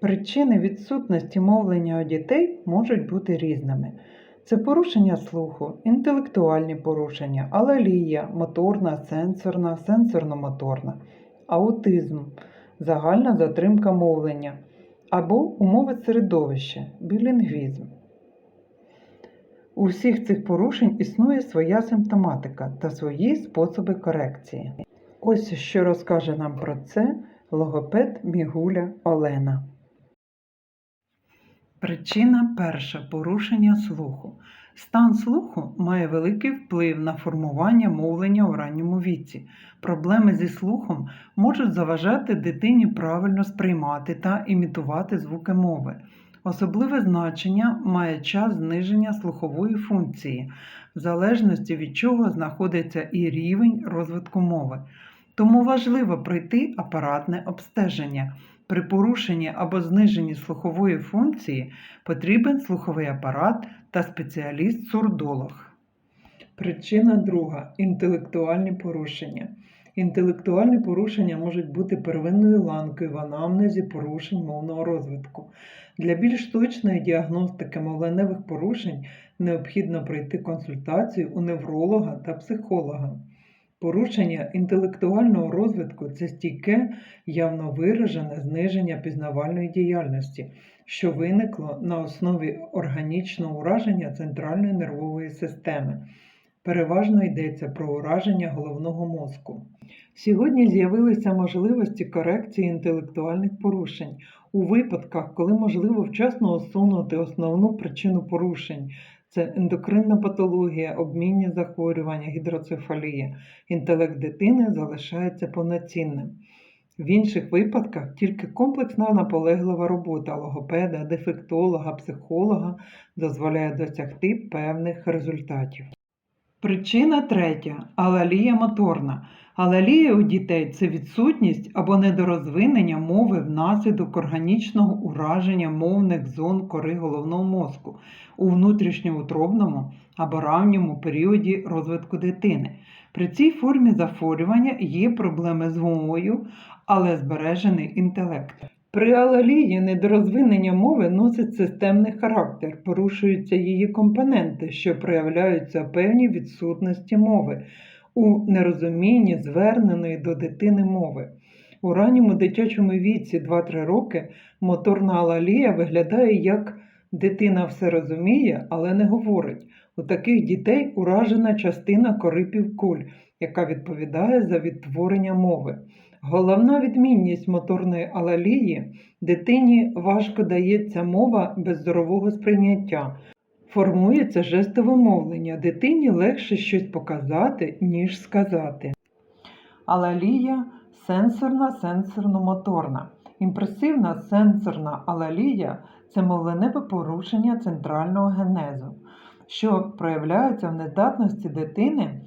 Причини відсутності мовлення у дітей можуть бути різними. Це порушення слуху, інтелектуальні порушення, алелія, моторна, сенсорна, сенсорно-моторна, аутизм, загальна затримка мовлення або умови середовища, білінгвізм. У всіх цих порушень існує своя симптоматика та свої способи корекції. Ось що розкаже нам про це логопед Мігуля Олена. Причина перша порушення слуху. Стан слуху має великий вплив на формування мовлення у ранньому віці. Проблеми зі слухом можуть заважати дитині правильно сприймати та імітувати звуки мови. Особливе значення має час зниження слухової функції, в залежності від чого знаходиться і рівень розвитку мови. Тому важливо пройти апаратне обстеження. При порушенні або зниженні слухової функції потрібен слуховий апарат та спеціаліст-сурдолог. Причина друга інтелектуальні порушення. Інтелектуальні порушення можуть бути первинною ланкою в анамнезі порушень мовного розвитку. Для більш точної діагностики мовленевих порушень необхідно пройти консультацію у невролога та психолога. Порушення інтелектуального розвитку це стійке, явно виражене зниження пізнавальної діяльності, що виникло на основі органічного ураження центральної нервової системи. Переважно йдеться про ураження головного мозку. Сьогодні з'явилися можливості корекції інтелектуальних порушень у випадках, коли можливо вчасно усунути основну причину порушень. Це ендокринна патологія, обмінні захворювання, гідроцефалія. Інтелект дитини залишається повноцінним. В інших випадках тільки комплексна наполеглива робота логопеда, дефектолога, психолога дозволяє досягти певних результатів. Причина третя алалія моторна. Алалія у дітей це відсутність або недорозвинення мови внаслідок органічного ураження мовних зон кори головного мозку у внутрішньоутробному або ранньому періоді розвитку дитини. При цій формі захворювання є проблеми з мовою, але збережений інтелект. При алалії недорозвинення мови носить системний характер, порушуються її компоненти, що проявляються в певній відсутності мови, у нерозумінні зверненої до дитини мови. У ранньому дитячому віці 2-3 роки моторна алалія виглядає як дитина все розуміє, але не говорить. У таких дітей уражена частина кори півкуль, яка відповідає за відтворення мови. Головна відмінність моторної алалії дитині важко дається мова без здорового сприйняття. Формується жестове мовлення, дитині легше щось показати, ніж сказати. Алалія сенсорна сенсорно-моторна. Імпресивна сенсорна алалія це мовленеве порушення центрального генезу, що проявляється в нездатності дитини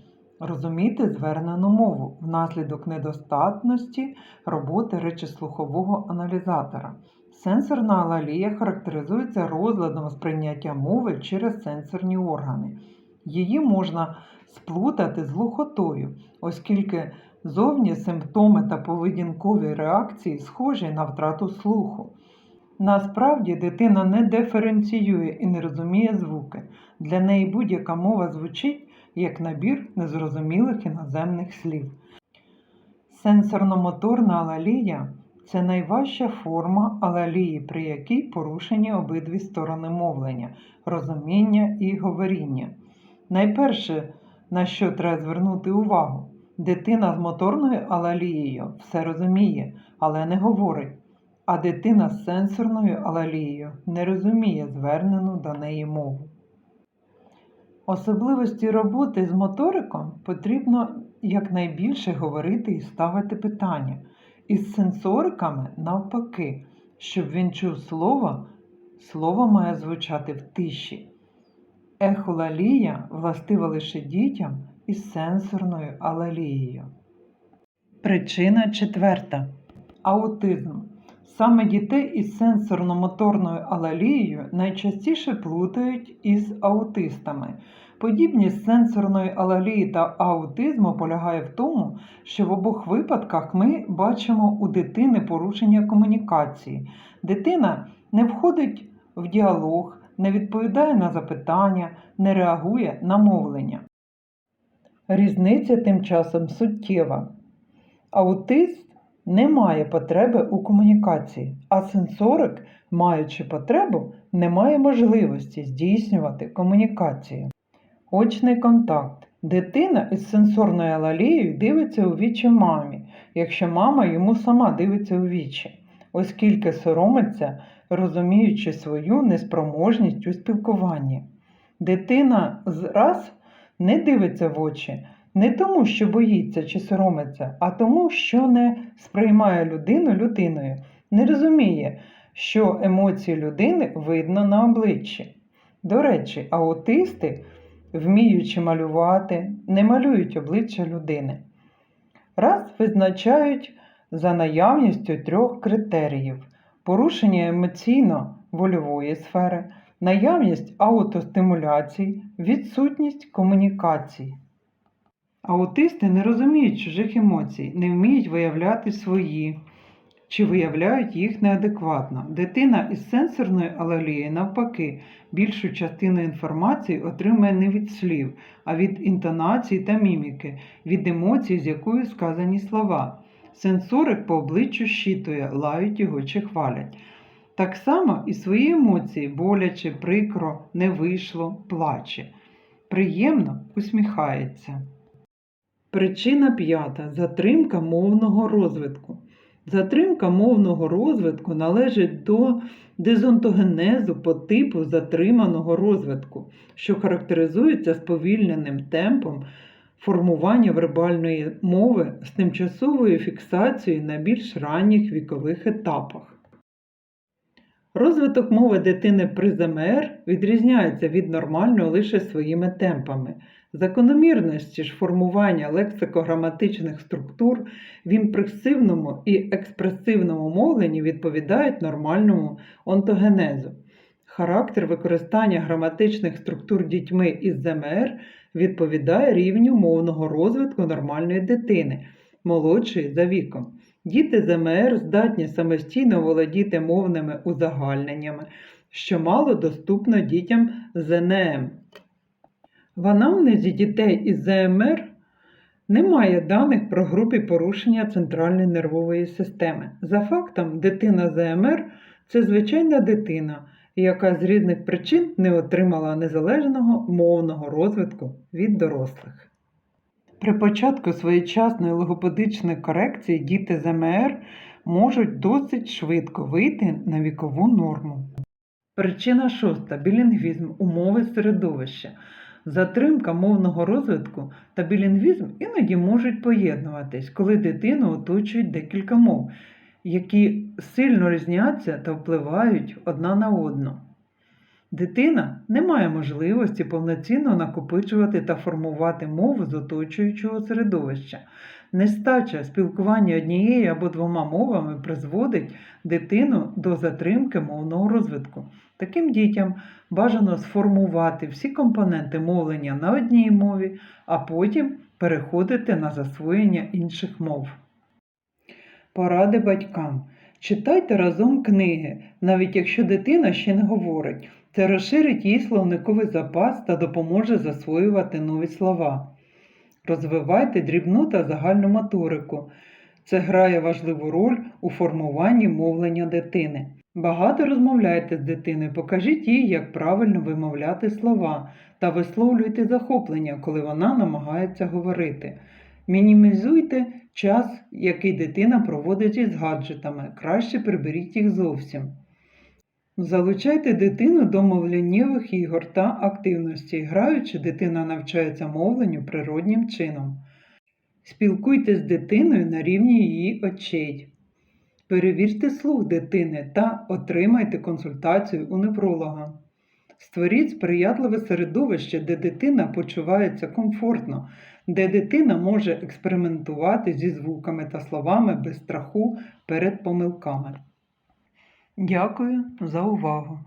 розуміти звернену мову внаслідок недостатності роботи речислухового аналізатора. Сенсорна алалія характеризується розладом сприйняття мови через сенсорні органи. Її можна сплутати з глухотою, оскільки зовні симптоми та поведінкові реакції схожі на втрату слуху. Насправді дитина не диференціює і не розуміє звуки. Для неї будь-яка мова звучить як набір незрозумілих іноземних слів. Сенсорно-моторна алалія це найважча форма алалії, при якій порушені обидві сторони мовлення розуміння і говоріння. Найперше, на що треба звернути увагу, дитина з моторною алалією все розуміє, але не говорить, а дитина з сенсорною алалією не розуміє звернену до неї мову. Особливості роботи з моториком потрібно якнайбільше говорити і ставити питання. Із сенсориками навпаки, щоб він чув слово, слово має звучати в тиші. Ехолалія властива лише дітям із сенсорною алалією. Причина четверта. Аутизм. Саме дітей із сенсорно-моторною алалією найчастіше плутають із аутистами. Подібність сенсорної алелії та аутизму полягає в тому, що в обох випадках ми бачимо у дитини порушення комунікації. Дитина не входить в діалог, не відповідає на запитання, не реагує на мовлення. Різниця тим часом суттєва. Аутист не має потреби у комунікації, а сенсорик, маючи потребу, не має можливості здійснювати комунікацію. Очний контакт. Дитина із сенсорною алалією дивиться у вічі мамі, якщо мама йому сама дивиться у вічі, оскільки соромиться, розуміючи свою неспроможність у спілкуванні. Дитина зраз не дивиться в очі не тому, що боїться чи соромиться, а тому, що не сприймає людину людиною, не розуміє, що емоції людини видно на обличчі. До речі, аутисти, вміючи малювати, не малюють обличчя людини. Раз визначають за наявністю трьох критеріїв: порушення емоційно-вольової сфери, наявність аутостимуляцій, відсутність комунікацій. Аутисти не розуміють чужих емоцій, не вміють виявляти свої чи виявляють їх неадекватно. Дитина із сенсорною алелією, навпаки, більшу частину інформації отримує не від слів, а від інтонації та міміки, від емоцій, з якою сказані слова. Сенсорик по обличчю щитує, лають його чи хвалять. Так само і свої емоції боляче, прикро, не вийшло, плаче. Приємно усміхається. Причина п'ята затримка мовного розвитку. Затримка мовного розвитку належить до дезонтогенезу по типу затриманого розвитку, що характеризується сповільненим темпом формування вербальної мови з тимчасовою фіксацією на більш ранніх вікових етапах. Розвиток мови дитини при ЗМР відрізняється від нормального лише своїми темпами. Закономірності ж формування лексико-граматичних структур в імпресивному і експресивному мовленні відповідають нормальному онтогенезу. Характер використання граматичних структур дітьми із ЗМР відповідає рівню мовного розвитку нормальної дитини, молодшої за віком. Діти ЗМР здатні самостійно володіти мовними узагальненнями, що мало доступно дітям з НМ. В анамнезі дітей із ЗМР немає даних про групи порушення центральної нервової системи. За фактом, дитина ЗМР це звичайна дитина, яка з різних причин не отримала незалежного мовного розвитку від дорослих. При початку своєчасної логопедичної корекції діти ЗМР можуть досить швидко вийти на вікову норму. Причина шоста білінгвізм умови середовища. Затримка мовного розвитку та білінгвізм іноді можуть поєднуватись, коли дитину оточують декілька мов, які сильно різняться та впливають одна на одну. Дитина не має можливості повноцінно накопичувати та формувати мову з оточуючого середовища. Нестача спілкування однією або двома мовами призводить дитину до затримки мовного розвитку. Таким дітям бажано сформувати всі компоненти мовлення на одній мові, а потім переходити на засвоєння інших мов. Поради батькам. Читайте разом книги, навіть якщо дитина ще не говорить. Це розширить її словниковий запас та допоможе засвоювати нові слова. Розвивайте дрібну та загальну моторику. Це грає важливу роль у формуванні мовлення дитини. Багато розмовляйте з дитиною, покажіть їй, як правильно вимовляти слова та висловлюйте захоплення, коли вона намагається говорити. Мінімізуйте час, який дитина проводить із гаджетами, краще приберіть їх зовсім. Залучайте дитину до мовленнєвих ігор та активності. Граючи, дитина навчається мовленню природнім чином. Спілкуйтесь з дитиною на рівні її очей. Перевірте слух дитини та отримайте консультацію у невролога. Створіть сприятливе середовище, де дитина почувається комфортно, де дитина може експериментувати зі звуками та словами без страху перед помилками. Дякую за увагу!